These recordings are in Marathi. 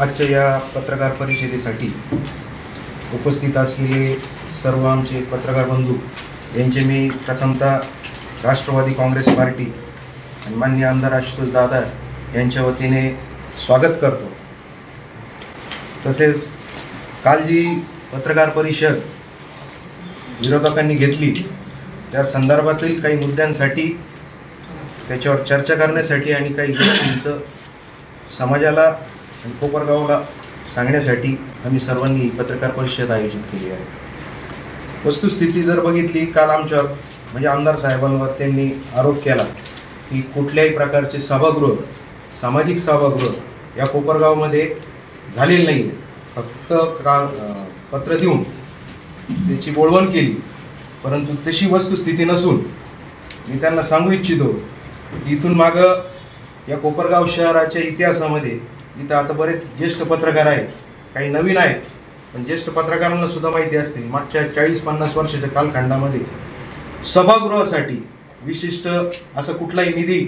आजच्या या पत्रकार परिषदेसाठी उपस्थित असलेले सर्व आमचे पत्रकार बंधू यांचे मी प्रथमतः राष्ट्रवादी काँग्रेस पार्टी आणि मान्य आमदार आशुतोष दादा यांच्या वतीने स्वागत करतो. तसेच काल जी पत्रकार परिषद विरोधकांनी घेतली त्या संदर्भातील काही मुद्द्यांसाठी त्याच्यावर चर्चा करण्यासाठी आणि काही गोष्टींचं समाजाला आणि कोपरगावला सांगण्यासाठी आम्ही सर्वांनी पत्रकार परिषद आयोजित केली आहे. वस्तुस्थिती जर बघितली काल आमच्यावर म्हणजे आमदार साहेबांवर त्यांनी आरोप केला की कुठल्याही प्रकारचे सभागृह सामाजिक सभागृह या कोपरगावमध्ये झालेलं नाही. आहे फक्त का पत्र देऊन त्याची बोळवण केली. परंतु तशी वस्तुस्थिती नसून मी त्यांना सांगू इच्छितो की इथून मागं या कोपरगाव शहराच्या इतिहासामध्ये इथं आता बरेच ज्येष्ठ पत्रकार आहेत. काही नवीन आहेत. पण ज्येष्ठ पत्रकारांना सुद्धा माहिती असतील मागच्या चाळीस पन्नास वर्षाच्या कालखंडामध्ये. सभागृहासाठी विशिष्ट असं कुठलाही निधी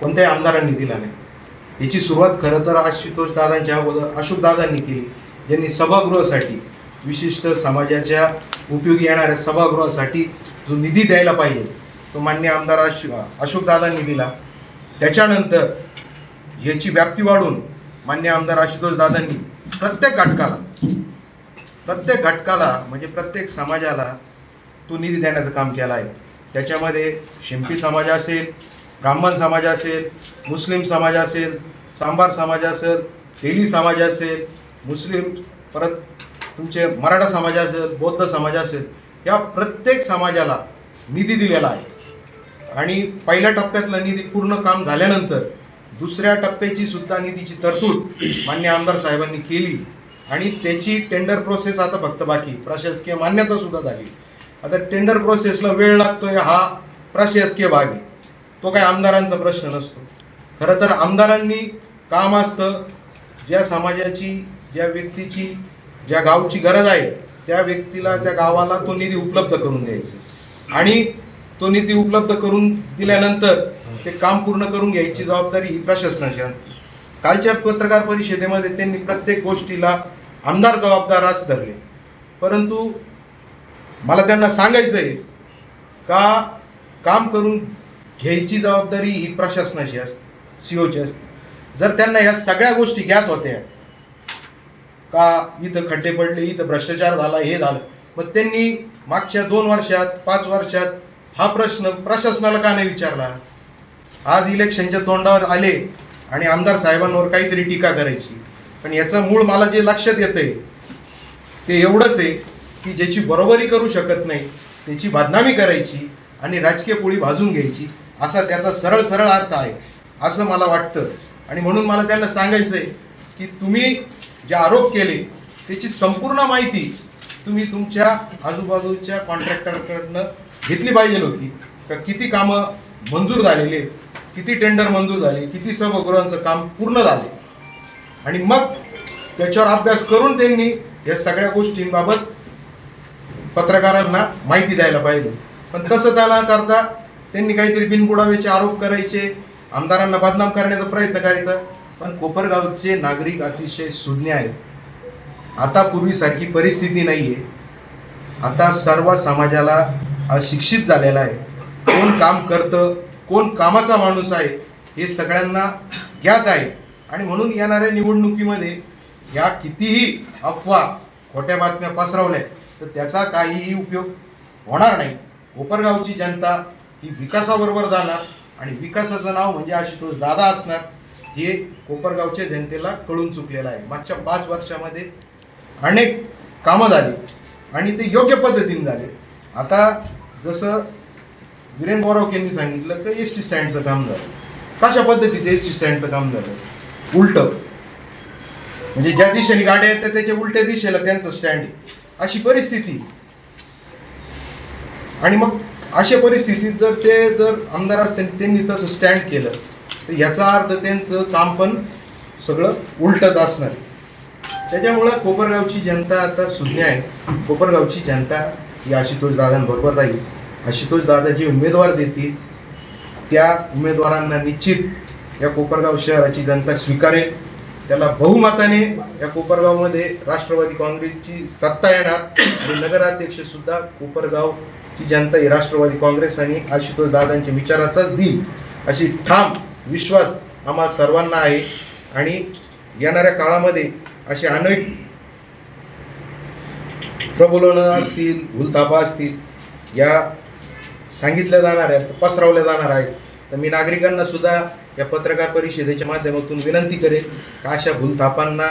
कोणत्याही आमदारांनी दिला नाही. याची सुरुवात खरं तर आशुतोष दादांच्या अगोदर अशोक दादांनी केली. ज्यांनी सभागृहासाठी विशिष्ट समाजाच्या उपयोगी येणाऱ्या सभागृहासाठी जो निधी द्यायला पाहिजे तो मान्य आमदार अश अशोक दादांनी दिला. त्याच्यानंतर याची व्याप्ती वाढून मान्य आमदार आशुतोष दादांनी प्रत्येक घटकाला प्रत्येक घटकाला म्हणजे प्रत्येक समाजाला तो निधी देण्याचं काम केलं आहे. त्याच्यामध्ये शिंपी समाज असेल ब्राह्मण समाज असेल मुस्लिम समाज असेल सांबार समाज असेल तेली समाज असेल मुस्लिम परत तुमचे मराठा समाज असेल बौद्ध समाज असेल या प्रत्येक समाजाला निधी दिलेला आहे. आणि पहिल्या टप्प्यातला निधी पूर्ण काम झाल्यानंतर दुसऱ्या टप्प्याची सुद्धा निधीची तरतूद मान्य आमदार साहेबांनी केली. आणि त्याची टेंडर प्रोसेस आता फक्त बाकी. प्रशासकीय मान्यता सुद्धा झाली. आता टेंडर प्रोसेसला वेळ लागतोय हा प्रशासकीय भाग आहे. तो काही आमदारांचा प्रश्न नसतो. खरं तर आमदारांनी काम असतं. ज्या समाजाची ज्या व्यक्तीची ज्या गावची गरज आहे त्या व्यक्तीला त्या गावाला तो निधी उपलब्ध करून द्यायचा. आणि तो निधी उपलब्ध करून दिल्यानंतर ते काम पूर्ण करून घ्यायची जबाबदारी ही प्रशासनाची कालच्या पत्रकार परिषदेमध्ये त्यांनी प्रत्येक गोष्टीला आमदार जबाबदार असं धरले. परंतु मला त्यांना सांगायचं आहे का काम करून घ्यायची जबाबदारी ही प्रशासनाची असते सीओची असते. जर त्यांना या सगळ्या गोष्टी ज्ञात होत्या का इथं खड्डे पडले इथं भ्रष्टाचार झाला हे झालं मग त्यांनी मागच्या दोन वर्षात पाच वर्षात हा प्रश्न प्रशासनाला का नाही विचारला? आज इलेक्शनच्या तोंडावर आले आणि आमदार साहेबांवर काहीतरी टीका करायची. पण याचं मूळ मला जे लक्षात येतंय ते एवढंच आहे की ज्याची बरोबरी करू शकत नाही त्याची बदनामी करायची आणि राजकीय पोळी भाजून घ्यायची असा त्याचा सरळ सरळ अर्थ आहे असं मला वाटतं. आणि म्हणून मला त्यांना सांगायचं आहे की तुम्ही जे आरोप केले त्याची संपूर्ण माहिती तुम्ही तुमच्या आजूबाजूच्या कॉन्ट्रॅक्टरकडनं घेतली पाहिजे होती का किती कामं मंजूर झालेली आहेत, किती टेंडर मंजूर झाले किती सभागृहांचं काम पूर्ण झाले. आणि मग त्याच्यावर अभ्यास करून त्यांनी या सगळ्या गोष्टींबाबत पत्रकारांना माहिती द्यायला पाहिजे. पण तसं त्याला करता त्यांनी काहीतरी बिनबुडावेचे आरोप करायचे आमदारांना बदनाम करण्याचा प्रयत्न करायचा. पण कोपरगावचे नागरिक अतिशय सुज्ञ आहेत. आता पूर्वीसारखी परिस्थिती नाही आहे आता सर्व समाजाला अशिक्षित झालेला आहे. कोण काम करतं कोण कामाचा माणूस आहे हे सगळ्यांना ज्ञात आहे. आणि म्हणून येणाऱ्या निवडणुकीमध्ये या कितीही अफवा खोट्या बातम्या पसरवल्या तर त्याचा काहीही उपयोग होणार नाही. कोपरगावची जनता ही विकासाबरोबर जाणार आणि विकासाचं नाव म्हणजे आशुतोष दादा असणार हे कोपरगावच्या जनतेला कळून चुकलेलं आहे. मागच्या पाच वर्षामध्ये अनेक कामं झाली आणि ते योग्य पद्धतीने झाले. आता जसं वीरेन बोराव यांनी सांगितलं की एस टी स्टँडचं काम झालं. कशा पद्धतीचं एस टी स्टँडचं काम झालं? उलट. म्हणजे ज्या दिशेने गाड्या येतात त्याच्या उलट्या दिशेला त्यांचं स्टँड अशी परिस्थिती. आणि मग अशा परिस्थितीत जर ते जर आमदार असते त्यांनी तसं स्टँड केलं तर याचा अर्थ त्यांचं काम पण सगळं उलटत असणार त्याच्यामुळं कोपरगावची जनता आता सुज्ञ आहे. कोपरगावची जनता ही आशुतोष दादांबरोबर राहील. आशुतोष दादा जे उमेदवार देतील त्या उमेदवारांना निश्चित या कोपरगाव शहराची जनता स्वीकारेल. त्याला बहुमताने या कोपरगावमध्ये राष्ट्रवादी काँग्रेसची सत्ता येणार. आणि नगराध्यक्ष सुद्धा कोपरगावची जनता ही राष्ट्रवादी काँग्रेस आणि आशुतोष दादांच्या विचाराचाच देईल अशी ठाम विश्वास आम्हा सर्वांना आहे. आणि येणाऱ्या काळामध्ये असे अनेक प्रबोलनं असतील भूलथापा असतील या सांगितल्या जाणार आहेत पसरवल्या जाणार आहेत तर मी नागरिकांना सुद्धा या पत्रकार परिषदेच्या माध्यमातून विनंती करेन का अशा भूलथापांना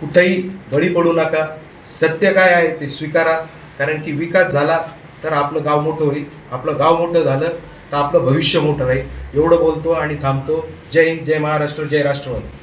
कुठेही बळी पडू नका. सत्य काय आहे ते स्वीकारा कारण की विकास झाला तर आपलं गाव मोठं होईल. आपलं गाव मोठं झालं तर आपलं भविष्य मोठं राहील. एवढं बोलतो आणि थांबतो. जय हिंद जय महाराष्ट्र जय राष्ट्रवादी.